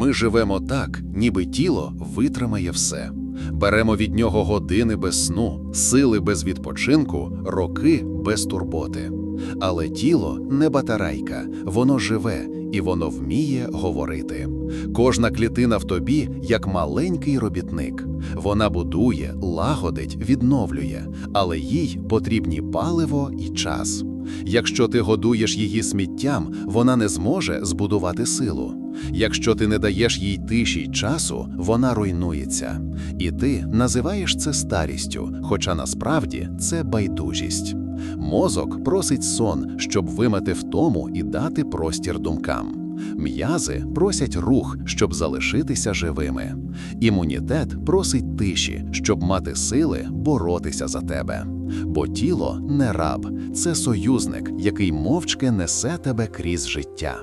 Ми живемо так, ніби тіло витримає все. Беремо від нього години без сну, сили без відпочинку, роки без турботи. Але тіло не батарейка, воно живе і воно вміє говорити. Кожна клітина в тобі як маленький робітник. Вона будує, лагодить, відновлює, але їй потрібні паливо і час. Якщо ти годуєш її сміттям, вона не зможе збудувати силу. Якщо ти не даєш їй тиші й часу, вона руйнується. І ти називаєш це старістю, хоча насправді це байдужість. Мозок просить сон, щоб вимити втому і дати простір думкам. М'язи просять рух, щоб залишитися живими. Імунітет просить тиші, щоб мати сили боротися за тебе. Бо тіло не раб, це союзник, який мовчки несе тебе крізь життя.